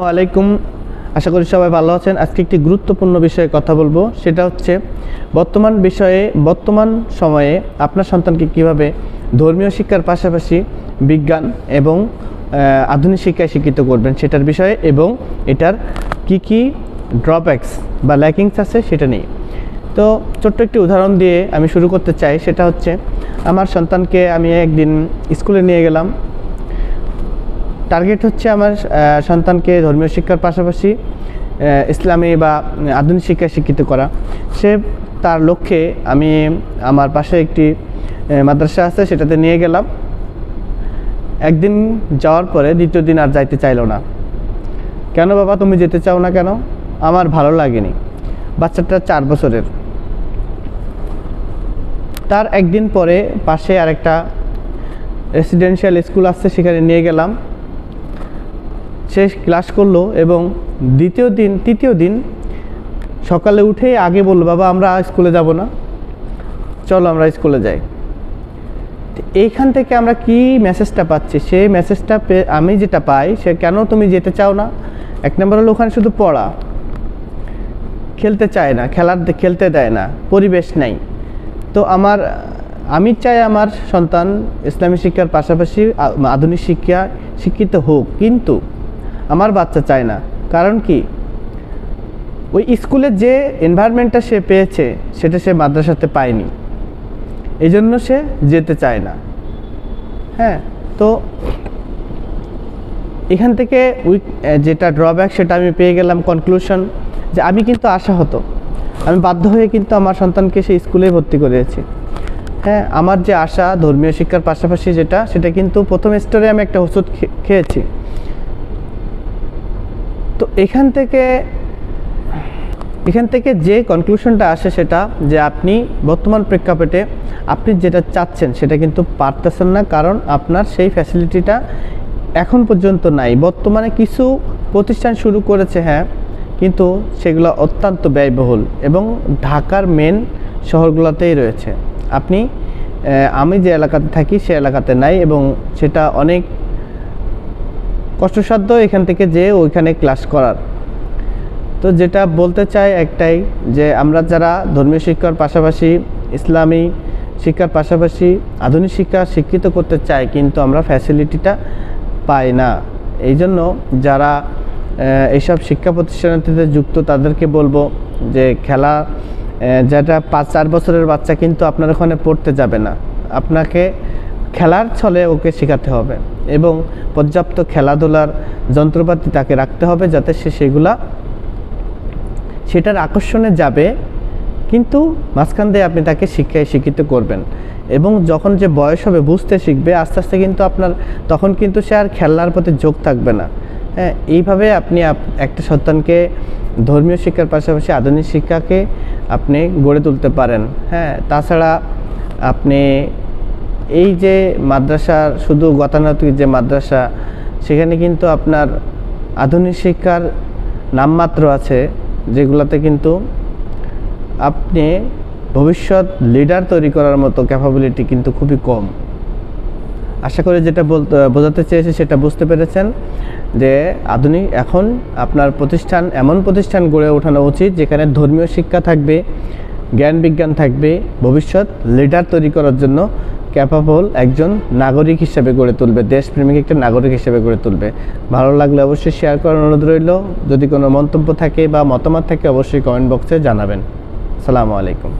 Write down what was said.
আসসালামু আলাইকুম। আশা করি সবাই ভালো আছেন। আজকে একটি গুরুত্বপূর্ণ বিষয়ে কথা বলব। সেটা হচ্ছে বর্তমান বিষয়ে, বর্তমান সময়ে আপনার সন্তানকে কীভাবে ধর্মীয় শিক্ষার পাশাপাশি বিজ্ঞান এবং আধুনিক শিক্ষায় শিক্ষিত করবেন সেটার বিষয়ে এবং এটার কি কি ড্রব্যাকস বা ল্যাকিংস আছে সেটা নিয়ে। তো ছোট্ট একটি উদাহরণ দিয়ে আমি শুরু করতে চাই। সেটা হচ্ছে, আমার সন্তানকে আমি একদিন স্কুলে নিয়ে গেলাম। টার্গেট হচ্ছে আমার সন্তানকে ধর্মীয় শিক্ষার পাশাপাশি ইসলামী বা আধুনিক শিক্ষায় শিক্ষিত করা। সে তার লক্ষ্যে আমি আমার পাশে একটি মাদ্রাসা আছে, সেটাতে নিয়ে গেলাম। একদিন যাওয়ার পরে দ্বিতীয় দিন আর যাইতে চাইলো না। কেন বাবা, তুমি যেতে চাও না কেন? আমার ভালো লাগেনি। বাচ্চাটা চার বছরের। তার একদিন পরে পাশে আরেকটা রেসিডেন্সিয়াল স্কুল আসছে সেখানে নিয়ে গেলাম। সে ক্লাস করল এবং দ্বিতীয় দিন, তৃতীয় দিন সকালে উঠে আগে বলল, বাবা, আমরা স্কুলে যাব না। চলো আমরা স্কুলে যাই। এইখান থেকে আমরা কি মেসেজটা পাচ্ছি? সেই মেসেজটা আমি যেটা পাই, সে কেন তুমি যেতে চাও না? এক নম্বর হলো ওখানে শুধু পড়া। খেলতে চায় না, খেলার খেলতে দেয় না, পরিবেশ নেই। তো আমার, আমি চাই আমার সন্তান ইসলামী শিক্ষার পাশাপাশি আধুনিক শিক্ষা শিক্ষিত হোক। কিন্তু আমার বাচ্চা চায় না। কারণ কি? ওই স্কুলে যে এনভায়রনমেন্টটা সে পেয়েছে, সেটা সে মাদ্রাসাতে পায়নি। এই জন্য সে যেতে চায় না। হ্যাঁ তো এখান থেকে উইক যেটা ড্রব্যাক সেটা আমি পেয়ে গেলাম কনক্লুশন যে আমি কিন্তু আশা হতো আমি বাধ্য হয়ে কিন্তু আমার সন্তানকে সেই স্কুলে ভর্তি করেছি। হ্যাঁ আমার যে আশা, ধর্মীয় শিক্ষার পাশাপাশি যেটা, সেটা কিন্তু প্রথম স্তরে আমি একটা ওষুধ খেয়েছি। তো এখান থেকে এখান থেকে যে কনক্লুশনটা আসে সেটা যে আপনি বর্তমান প্রেক্ষাপটে আপনি যেটা চাচ্ছেন সেটা কিন্তু পারতেছেন না, কারণ আপনার সেই ফ্যাসিলিটিটা এখন পর্যন্ত নাই। বর্তমানে কিছু প্রতিষ্ঠান শুরু করেছে হ্যাঁ কিন্তু সেগুলো অত্যন্ত ব্যয়বহুল এবং ঢাকার মেন শহরগুলোতেই রয়েছে। আপনি আমি যে এলাকাতে থাকি সে এলাকাতে নাই এবং সেটা অনেক কষ্টসাধ্য এখান থেকে যে ওইখানে ক্লাস করার। তো যেটা বলতে চাই একটাই যে আমরা যারা ধর্মীয় শিক্ষার পাশাপাশি ইসলামী শিক্ষার পাশাপাশি আধুনিক শিক্ষা শিক্ষিত করতে চাই কিন্তু আমরা ফ্যাসিলিটিটা পাই না। এই জন্য যারা এইসব শিক্ষা প্রতিষ্ঠানটিতে যুক্ত তাদেরকে বলব যে খেলা যেটা পাঁচ চার বছরের বাচ্চা কিন্তু আপনার ওখানে পড়তে যাবে না। আপনাকে খেলার ছলে ওকে শেখাতে হবে এবং পর্যাপ্ত খেলাধুলার যন্ত্রপাতি তাকে রাখতে হবে যাতে সে সেগুলা সেটার আকর্ষণে যাবে, কিন্তু মাঝখান দিয়ে আপনি তাকে শিক্ষায় শিক্ষিত করবেন এবং যখন যে বয়স হবে বুঝতে শিখবে, আস্তে আস্তে কিন্তু আপনার তখন কিন্তু সে আর খেলার প্রতি যোগ থাকবে না। হ্যাঁ এইভাবে আপনি আপ- একটা সন্তানকে ধর্মীয় শিক্ষার পাশাপাশি আধুনিক শিক্ষাকে আপনি গড়ে তুলতে পারেন। হ্যাঁ তাছাড়া আপনি এই যে মাদ্রাসার শুধু গতানুগতিক যে মাদ্রাসা, সেখানে কিন্তু আপনার আধুনিক শিক্ষার নামমাত্র আছে, যেগুলোতে কিন্তু আপনি ভবিষ্যৎ লিডার তৈরি করার মতো ক্যাপাবিলিটি কিন্তু খুবই কম। আশা করি যেটা বোঝাতে চেয়েছি সেটা বুঝতে পেরেছেন যে আধুনিক, এখন আপনার প্রতিষ্ঠান এমন প্রতিষ্ঠান গড়ে ওঠানো উচিত যেখানে ধর্মীয় শিক্ষা থাকবে, জ্ঞান বিজ্ঞান থাকবে, ভবিষ্যৎ লিডার তৈরি করার জন্য ক্যাপাবল একজন নাগরিক হিসেবে গড়ে তুলবে, দেশপ্রেমিক একটা নাগরিক হিসেবে গড়ে তুলবে। ভালো লাগলে অবশ্যই শেয়ার করার অনুরোধ রইল। যদি কোনো মন্তব্য থাকে বা মতামত থাকে, অবশ্যই কমেন্ট বক্সে জানাবেন। সালামু আলাইকুম।